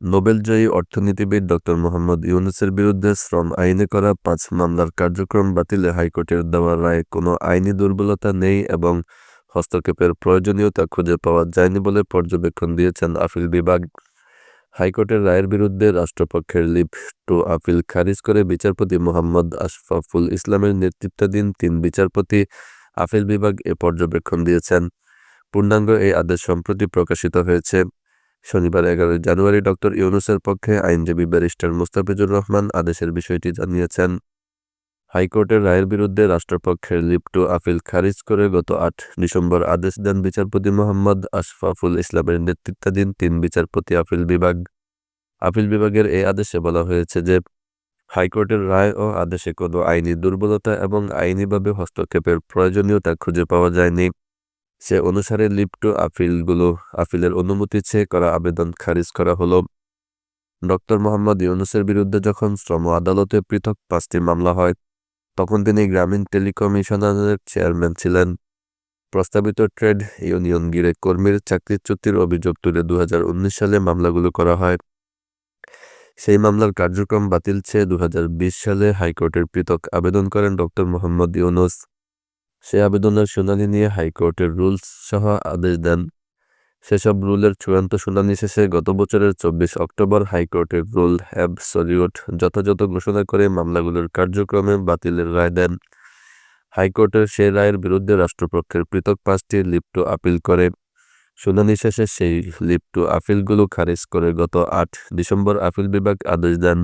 নোবেলজয়ী অর্থনীতিবিদ ড মোহাম্মদ ইউনুসের বিরুদ্ধে শ্রম আইনে করা পাঁচ মামলার কার্যক্রম বাতিলে হাইকোর্টের দেওয়া রায়ে কোনো আইনি দুর্বলতা নেই এবং হস্তক্ষেপের প্রয়োজনীয়তা খুঁজে পাওয়া যায়নি বলে পর্যবেক্ষণ দিয়েছেন আপিল বিভাগ। হাইকোর্টের রায়ের বিরুদ্ধে রাষ্ট্রপক্ষের লিভ টু আপিল খারিজ করে বিচারপতি মোহাম্মদ আশফাফুল ইসলামের নেতৃত্বাধীন তিন বিচারপতি আপিল বিভাগ এ পর্যবেক্ষণ দিয়েছেন। পূর্ণাঙ্গ এই আদেশ সম্প্রতি প্রকাশিত হয়েছে। শনিবার এগারোই জানুয়ারি ডক্টর ইউনুসের পক্ষে আইনজীবী ব্যারিস্টার মুস্তাফিজুর রহমান আদেশের বিষয়টি জানিয়েছেন। হাইকোর্টের রায়ের বিরুদ্ধে রাষ্ট্রপক্ষের লিভ টু আপিল খারিজ করে গত আট ডিসেম্বর আদেশ দেন বিচারপতি মোহাম্মদ আশফাফুল ইসলামের নেতৃত্বাধীন তিন বিচারপতি আপিল বিভাগ। আপিল বিভাগের এই আদেশে বলা হয়েছে যে, হাইকোর্টের রায় ও আদেশে কোনো আইনি দুর্বলতা এবং আইনিভাবে হস্তক্ষেপের প্রয়োজনীয়তা খুঁজে পাওয়া যায়নি। সে অনুসারে লিভ টু আপিলগুলো আপিলের অনুমতি চেয়ে করা আবেদন খারিজ করা হলো। ডক্টর মোহাম্মদ ইউনুসের বিরুদ্ধে যখন শ্রম আদালতে পৃথক পাঁচটি মামলা হয়, তখন তিনি গ্রামীণ টেলিকমিশনারের চেয়ারম্যান ছিলেন। প্রস্তাবিত ট্রেড ইউনিয়ন গিরে কর্মীর চাকরিচ্যুতির অভিযোগ তুলে দু হাজার উনিশ সালে মামলাগুলো করা হয়। সেই মামলার কার্যক্রম বাতিল চেয়ে দু হাজার বিশ সালে হাইকোর্টের পৃথক আবেদন করেন ডক্টর মোহাম্মদ ইউনুস। সে আবেদনের শুনানি নিয়ে হাইকোর্টের রুলস সহ আদেশ দেন। সেসব রুলের চূড়ান্ত শুনানি শেষে গত বছরের চব্বিশ অক্টোবর হাইকোর্টের রুল হ্যাব সলিউট যথাযথ ঘোষণা করে মামলাগুলোর কার্যক্রমে বাতিলের রায় দেন। হাইকোর্টের সে রায়ের বিরুদ্ধে রাষ্ট্রপক্ষের পৃথক পাঁচটি লিপ্ট আপিল করে। শুনানি শেষে সেই লিপ্ট আপিলগুলো খারিজ করে গত আট ডিসেম্বর আপিল বিভাগ আদেশ দেন।